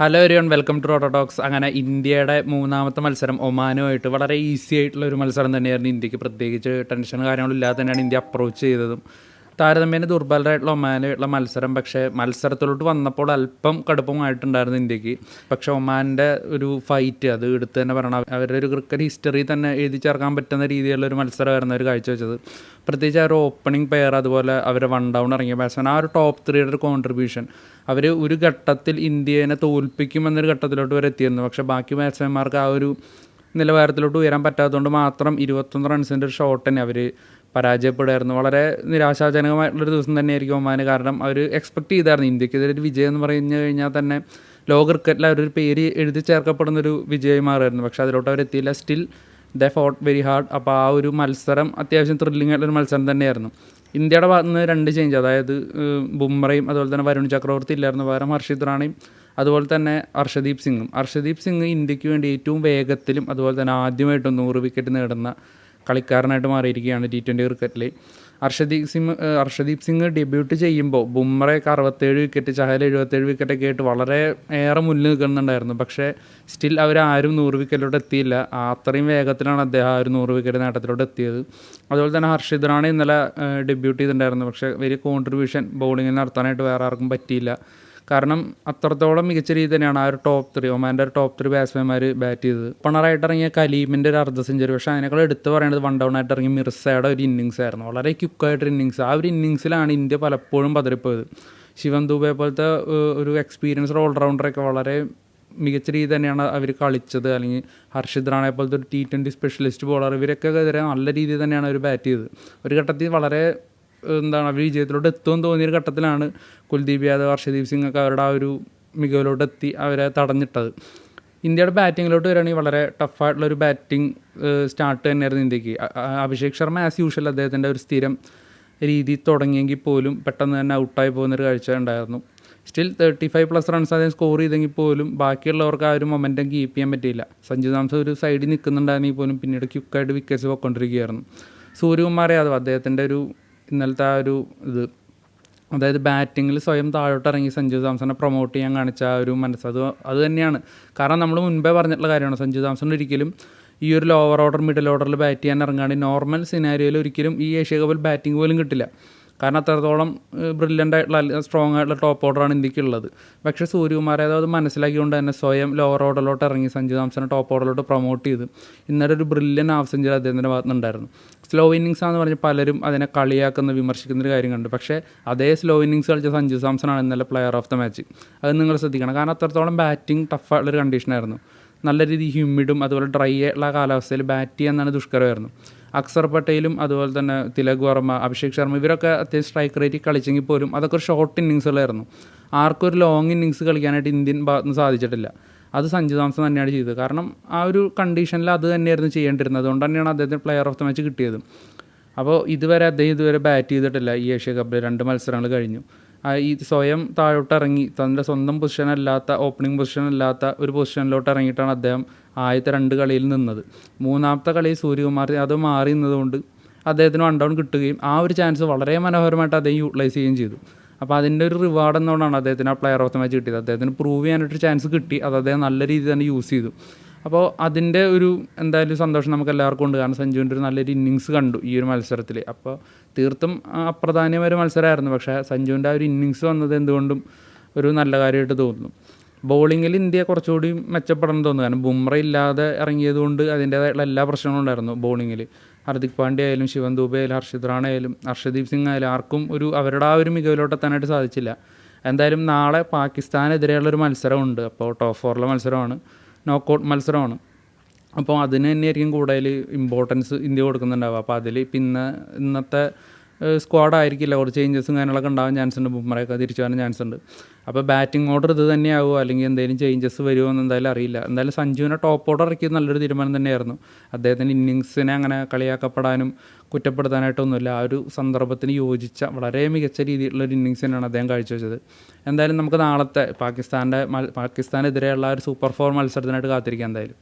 Hello everyone welcome to റോട്ടോടോക്സ് അങ്ങനെ ഇന്ത്യയുടെ മൂന്നാമത്തെ മത്സരം ഒമാനുമായിട്ട് വളരെ ഈസി ആയിട്ടുള്ള ഒരു മത്സരം തന്നെയായിരുന്നു. ഇന്ത്യയ്ക്ക് പ്രത്യേകിച്ച് ടെൻഷൻ കാര്യങ്ങളും ഇല്ലാതെ തന്നെയാണ് ഇന്ത്യ അപ്രോച്ച് ചെയ്തതും. താരതമ്യേന ദുർബലരായിട്ടുള്ള ഒമാനായിട്ടുള്ള മത്സരം പക്ഷേ മത്സരത്തിലോട്ട് വന്നപ്പോൾ അല്പം കടുപ്പമായിട്ടുണ്ടായിരുന്നു ഇന്ത്യയ്ക്ക്. പക്ഷേ ഒമാന്റെ ഒരു ഫൈറ്റ് അത് എടുത്ത് തന്നെ പറയണം. അവരുടെ ഒരു ക്രിക്കറ്റ് ഹിസ്റ്ററി തന്നെ എഴുതി ചേർക്കാൻ പറ്റുന്ന രീതിയിലുള്ള ഒരു മത്സരമായിരുന്നു അവർ കാഴ്ചവെച്ചത്. പ്രത്യേകിച്ച് ഒരു ഓപ്പണിംഗ് പെയർ അതുപോലെ അവരെ വൺ ഡൗൺ ഇറങ്ങിയ ബാറ്റ്സ്മാൻ ആ ഒരു ടോപ്പ് ത്രീയുടെ ഒരു കോൺട്രിബ്യൂഷൻ അവർ ഒരു ഘട്ടത്തിൽ ഇന്ത്യനെ തോൽപ്പിക്കുമെന്നൊരു ഘട്ടത്തിലോട്ട് വരെ എത്തിയിരുന്നു. പക്ഷേ ബാക്കി ബാറ്റ്സ്മാൻമാർക്ക് ആ ഒരു നിലവാരത്തിലോട്ട് ഉയരാൻ പറ്റാത്തതുകൊണ്ട് മാത്രം ഇരുപത്തൊന്ന് റൺസിന്റെ ഒരു ഷോട്ട് തന്നെ അവർ പരാജയപ്പെടുമായിരുന്നു വളരെ നിരാശാജനകമായിട്ടുള്ളൊരു ദിവസം തന്നെയായിരിക്കും ഒമാന്. കാരണം അവർ എക്സ്പെക്ട് ചെയ്തായിരുന്നു. ഇന്ത്യക്കെതിരെ ഒരു വിജയം എന്ന് പറഞ്ഞു കഴിഞ്ഞാൽ തന്നെ ലോക ക്രിക്കറ്റിൽ അവരൊരു പേര് എഴുതി ചേർക്കപ്പെടുന്നൊരു വിജയം മാറുമായിരുന്നു. പക്ഷേ അതിലോട്ട് അവരെത്തിയില്ല still the fought very hard അപ്പോൾ ആ ഒരു മത്സരം അത്യാവശ്യം ത്രില്ലിംഗ് ആയിട്ടുള്ളൊരു മത്സരം തന്നെയായിരുന്നു. ഇന്ത്യയുടെ ഭാഗത്ത് നിന്ന് രണ്ട് ചേഞ്ച് അതായത് ബുംറയും അതുപോലെ തന്നെ വരുൺ ചക്രവർത്തി ഇല്ലായിരുന്നു. പകരം ഹർഷിത് റാണയും അതുപോലെ തന്നെ അർഷദീപ് സിംഗും. അർഷദീപ് സിംഗ് ഇന്ത്യയ്ക്ക് വേണ്ടി ഏറ്റവും വേഗത്തിലും അതുപോലെ തന്നെ ആദ്യമായിട്ടും നൂറ് വിക്കറ്റ് നേടുന്ന കളിക്കാരനായിട്ട് മാറിയിരിക്കുകയാണ് ടി ട്വന്റി ക്രിക്കറ്റിൽ അർഷദീപ് സിംഗ് അർഷദീപ് സിംഗ് ഡെബ്യൂട്ട് ചെയ്യുമ്പോൾ ബുംറയൊക്കെ അറുപത്തേഴ് വിക്കറ്റ് ചഹൽ എഴുപത്തേഴ് വിക്കറ്റൊക്കെ ആയിട്ട് വളരെ ഏറെ മുന്നിൽ നിൽക്കുന്നുണ്ടായിരുന്നു. പക്ഷേ സ്റ്റിൽ അവരാരും നൂറ് വിക്കറ്റിലോട്ട് എത്തിയില്ല. അത്രയും വേഗത്തിലാണ് അദ്ദേഹം ആ ഒരു നൂറ് വിക്കറ്റ് നേട്ടത്തിലോട്ട് എത്തിയത്. അതുപോലെ തന്നെ ഹർഷിത് റാണ ഇന്നലെ ഡെബ്യൂട്ട് ചെയ്തിട്ടുണ്ടായിരുന്നു. പക്ഷേ വലിയ കോൺട്രിബ്യൂഷൻ ബൗളിങ്ങിൽ നടത്താനായിട്ട് വേറെ ആർക്കും പറ്റിയില്ല. കാരണം അത്രത്തോളം മികച്ച രീതി തന്നെയാണ് ആ ഒരു ടോപ്പ് ത്രീ ഒമാന്റെ ഒരു ടോപ്പ് ത്രീ ബാറ്റ്സ്മാൻമാർ ബാറ്റ് ചെയ്തത്. ഓപ്പണറായിട്ട് ഇറങ്ങിയ കലീമിന്റെ ഒരു അർദ്ധ സെഞ്ചുറി പക്ഷേ അതിനേക്കാൾ എടുത്ത് പറയേണ്ടത് വൺ ഡൗൺ ആയിട്ട് ഇറങ്ങിയ മിർസയുടെ ഒരു ഇന്നിങ്സ് ആയിരുന്നു. വളരെ ക്യുക്കായിട്ടൊരു ഇന്നിങ്സ് ആ ഒരു ഇന്നിങ്സിലാണ് ഇന്ത്യ പലപ്പോഴും പതറിപ്പോയത് ശിവൻ ദുബെ പോലത്തെ ഒരു എക്സ്പീരിയൻസ്ഡ് ഓൾറൗണ്ടറൊക്കെ വളരെ മികച്ച രീതി തന്നെയാണ് അവർ കളിച്ചത്. അല്ലെങ്കിൽ ഹർഷിത് റാണെ പോലത്തെ ഒരു ടി ട്വന്റി സ്പെഷ്യലിസ്റ്റ് ബോളർ ഇവരൊക്കെ എതിരെ നല്ല രീതിയിൽ തന്നെയാണ് അവർ ബാറ്റ് ചെയ്തത്. ഒരു ഘട്ടത്തിൽ വളരെ എന്താണ് അവർ വിജയത്തിലോട്ട് എത്തുമെന്ന് തോന്നിയൊരു ഘട്ടത്തിലാണ് കുൽദീപ് യാദവ് ഹർഷദീപ് സിംഗ് ഒക്കെ അവരുടെ ആ ഒരു മികവിലോട്ട് എത്തി അവരെ തടഞ്ഞിട്ടത്. ഇന്ത്യയുടെ ബാറ്റിങ്ങിലോട്ട് വരികയാണെങ്കിൽ വളരെ ടഫായിട്ടുള്ളൊരു ബാറ്റിംഗ് സ്റ്റാർട്ട് തന്നെയായിരുന്നു ഇന്ത്യയ്ക്ക്. അഭിഷേക് ശർമ്മ ആസ് യൂഷ്വൽ അദ്ദേഹത്തിന്റെ ഒരു സ്ഥിരം രീതി തുടങ്ങിയെങ്കിൽ പോലും പെട്ടെന്ന് തന്നെ ഔട്ടായി പോകുന്നൊരു കാഴ്ച ഉണ്ടായിരുന്നു. Still thirty five plus runs അദ്ദേഹം സ്കോർ ചെയ്തെങ്കിൽ പോലും ബാക്കിയുള്ളവർക്ക് ആ ഒരു മൊമെന്റം കീപ്പ് ചെയ്യാൻ പറ്റിയില്ല. സഞ്ജു സാംസൺ ഒരു സൈഡിൽ നിൽക്കുന്നുണ്ടായിരുന്നെങ്കിൽ പോലും പിന്നീട് ക്യുക്കായിട്ട് വിക്കറ്റ്സ് പോയിക്കൊണ്ടിരിക്കുകയായിരുന്നു. സൂര്യകുമാർ യാദവ് അദ്ദേഹത്തിന്റെ ഒരു ഇന്നലത്തെ ആ ഒരു ഇത്. അതായത് ബാറ്റിങ്ങിൽ സ്വയം താഴോട്ട് ഇറങ്ങി സഞ്ജു സാംസണെ പ്രൊമോട്ട് ചെയ്യാൻ കാണിച്ച ആ ഒരു മനസ്സ്. അത് അത് തന്നെയാണ്. കാരണം നമ്മൾ മുൻപേ പറഞ്ഞിട്ടുള്ള കാര്യമാണ്. സഞ്ജു സാംസൺ ഒരിക്കലും ഈ ഒരു ലോവർ ഓർഡർ മിഡിൽ ഓർഡറിൽ ബാറ്റ് ചെയ്യാൻ ഇറങ്ങുകയാണെങ്കിൽ നോർമൽ സിനാരിയോയിൽ ഒരിക്കലും ഈ ഏഷ്യ കപ്പിൽ ബാറ്റിംഗ് പോലും കിട്ടില്ല. കാരണം അത്രത്തോളം ബ്രില്യന്റ് ആയിട്ടുള്ള സ്ട്രോങ് ആയിട്ടുള്ള ടോപ്പ് ഓർഡറാണ് ഇന്ത്യക്കുള്ളത് പക്ഷേ സൂര്യകുമാർ യാദവ് അത് മനസ്സിലാക്കിക്കൊണ്ട് തന്നെ സ്വയം ലോവർ ഓർഡറിലോട്ട് ഇറങ്ങി സഞ്ജു സാംസനെ ടോപ്പ് ഓർഡറിലോട്ട് പ്രൊമോട്ട് ചെയ്ത് ഇന്നലെ ഒരു ബ്രില്യൻ ഹാഫ് സെഞ്ചുറി അദ്ദേഹത്തിന്റെ ഭാഗത്തുനിന്നുണ്ടായിരുന്നു സ്ലോ ഇന്നിങ്സ് ആണെന്ന് പറഞ്ഞ് പലരും അതിനെ കളിയാക്കുന്ന വിമർശിക്കുന്ന ഒരു കാര്യം കണ്ടു. പക്ഷേ അതേ സ്ലോ ഇന്നിങ്സ് കളിച്ച സഞ്ജു സാംസൺ ആണ് ഇന്നലെ പ്ലെയർ ഓഫ് ദ മാച്ച് അത് നിങ്ങൾ ശ്രദ്ധിക്കണം. കാരണം അത്രത്തോളം ബാറ്റിംഗ് ടഫായിട്ടുള്ളൊരു കണ്ടീഷനായിരുന്നു നല്ല രീതിയിൽ ഹ്യൂമിഡും അതുപോലെ ഡ്രൈ ആയിട്ടുള്ള കാലാവസ്ഥയിൽ ബാറ്റ് ചെയ്യാന്നാണ് ദുഷ്കരമായിരുന്നു. അക്സർ പട്ടേലും അതുപോലെ തന്നെ തിലക് വർമ്മ അഭിഷേക് ശർമ്മ ഇവരൊക്കെ അത്യാവശ്യം സ്ട്രൈക്ക് റേറ്റ് കളിച്ചെങ്കിൽ പോലും അതൊക്കെ ഒരു ഷോർട്ട് ഇന്നിങ്സുകളായിരുന്നു ആർക്കും ഒരു ലോങ് ഇന്നിങ്സ് കളിക്കാനായിട്ട് ഇന്ത്യൻ ഭാഗത്തുനിന്ന് സാധിച്ചിട്ടില്ല. അത് സഞ്ജു സാംസൺ തന്നെയാണ് ചെയ്തത്. കാരണം ആ ഒരു കണ്ടീഷനിൽ അത് തന്നെയായിരുന്നു ചെയ്യേണ്ടിരുന്നത്. അതുകൊണ്ട് തന്നെയാണ് അദ്ദേഹത്തിന് പ്ലെയർ ഓഫ് ദ മാച്ച് കിട്ടിയത്. അപ്പോൾ ഇതുവരെ അദ്ദേഹം ഇതുവരെ ബാറ്റ് ചെയ്തിട്ടില്ല. ഈ ഏഷ്യ കപ്പിൽ രണ്ട് മത്സരങ്ങൾ കഴിഞ്ഞു. ഈ സ്വയം താഴോട്ട് ഇറങ്ങി തന്റെ സ്വന്തം പൊസിഷൻ അല്ലാത്ത ഓപ്പണിംഗ് പൊസിഷൻ അല്ലാത്ത ഒരു പൊസിഷനിലോട്ട് ഇറങ്ങിയിട്ടാണ് അദ്ദേഹം ആദ്യത്തെ രണ്ട് കളിയിൽ നിന്നത്. മൂന്നാമത്തെ കളി സൂര്യകുമാർ അത് മാറി നിന്നതുകൊണ്ട് അദ്ദേഹത്തിന് വൺ ഡൗൺ കിട്ടുകയും ആ ഒരു ചാൻസ് വളരെ മനോഹരമായിട്ട് അദ്ദേഹം യൂട്ടിലൈസ് ചെയ്യുകയും ചെയ്തു. അപ്പോൾ അതിന്റെ ഒരു റിവാർഡ് എന്നുകൊണ്ടാണ് അദ്ദേഹത്തിന് ആ പ്ലെയർ ഓഫ് ദ മാച്ച് കിട്ടിയത്. അദ്ദേഹത്തിന് പ്രൂവ് ചെയ്യാനായിട്ടൊരു ചാൻസ് കിട്ടി. അത് അദ്ദേഹം നല്ല രീതിയിൽ തന്നെ യൂസ് ചെയ്തു. അപ്പോൾ അതിന്റെ ഒരു എന്തായാലും സന്തോഷം നമുക്ക് എല്ലാവർക്കും ഉണ്ട്. കാരണം സഞ്ജുവിന്റെ ഒരു നല്ലൊരു ഇന്നിങ്സ് കണ്ടു ഈ ഒരു മത്സരത്തിൽ അപ്പോൾ തീർത്തും അപ്രധാനമായ ഒരു മത്സരമായിരുന്നു. പക്ഷേ സഞ്ജുവിന്റെ ആ ഒരു ഇന്നിങ്സ് വന്നത് എന്തുകൊണ്ടും ഒരു നല്ല കാര്യമായിട്ട് തോന്നുന്നു. ബോളിങ്ങിൽ ഇന്ത്യ കുറച്ചുകൂടി മെച്ചപ്പെടണം തോന്നുന്നു. കാരണം ബുംറ ഇല്ലാതെ ഇറങ്ങിയത് കൊണ്ട് അതിന്റേതായിട്ടുള്ള എല്ലാ പ്രശ്നങ്ങളും ഉണ്ടായിരുന്നു ബോളിങ്ങിൽ ഹർദിക് പാണ്ഡ്യ ആയാലും ശിവൻ ദൂബ ആയാലും ഹർഷിത് റാണ ആയാലും ഹർഷദീപ് സിംഗ് ആയാലും ആർക്കും ഒരു അവരുടെ ആ ഒരു മികവിലോട്ട് എത്താനായിട്ട് സാധിച്ചില്ല. എന്തായാലും നാളെ പാകിസ്ഥാനെതിരെയുള്ളൊരു മത്സരമുണ്ട്. അപ്പോൾ ടോപ്പ് ഫോറിലെ മത്സരമാണ്. നോക്കൗട്ട് മത്സരമാണ്. അപ്പോൾ അതിന് തന്നെയായിരിക്കും കൂടുതൽ ഇമ്പോർട്ടൻസ് ഇന്ത്യ കൊടുക്കുന്നുണ്ടാവുക. അപ്പോൾ അതിൽ പിന്നെ ഇന്നത്തെ സ്ക്വാഡ് ആയിരിക്കില്ല. കുറച്ച് ചേഞ്ചസും കാര്യങ്ങളൊക്കെ ഉണ്ടാകാൻ ചാൻസ് ഉണ്ട്. ബുംറയൊക്കെ തിരിച്ചു വരാൻ ചാൻസ് ഉണ്ട്. അപ്പോൾ ബാറ്റിംഗ് ഓർഡർ ഇത് തന്നെയാവുമോ അല്ലെങ്കിൽ എന്തെങ്കിലും ചേഞ്ചസ് വരുമോ എന്ന് എന്തായാലും അറിയില്ല. എന്തായാലും സഞ്ജുവിനെ ടോപ്പ് ഓർഡർ ഇറക്കിയത് നല്ലൊരു തീരുമാനം തന്നെയായിരുന്നു. അദ്ദേഹത്തിന്റെ ഇന്നിങ്സിനെ അങ്ങനെ കളിയാക്കപ്പെടാനും കുറ്റപ്പെടുത്താനായിട്ടൊന്നുമില്ല. ആ ഒരു സന്ദർഭത്തിന് യോജിച്ച വളരെ മികച്ച രീതിയിലുള്ള ഒരു ഇന്നിങ്സ് തന്നെയാണ് അദ്ദേഹം കാഴ്ചവെച്ചത്. എന്തായാലും നമുക്ക് നാളത്തെ പാകിസ്ഥാന്റെ പാകിസ്ഥാനെതിരെയുള്ള ഒരു സൂപ്പർ ഫോർ മത്സരത്തിനായിട്ട് കാത്തിരിക്കാം എന്തായാലും.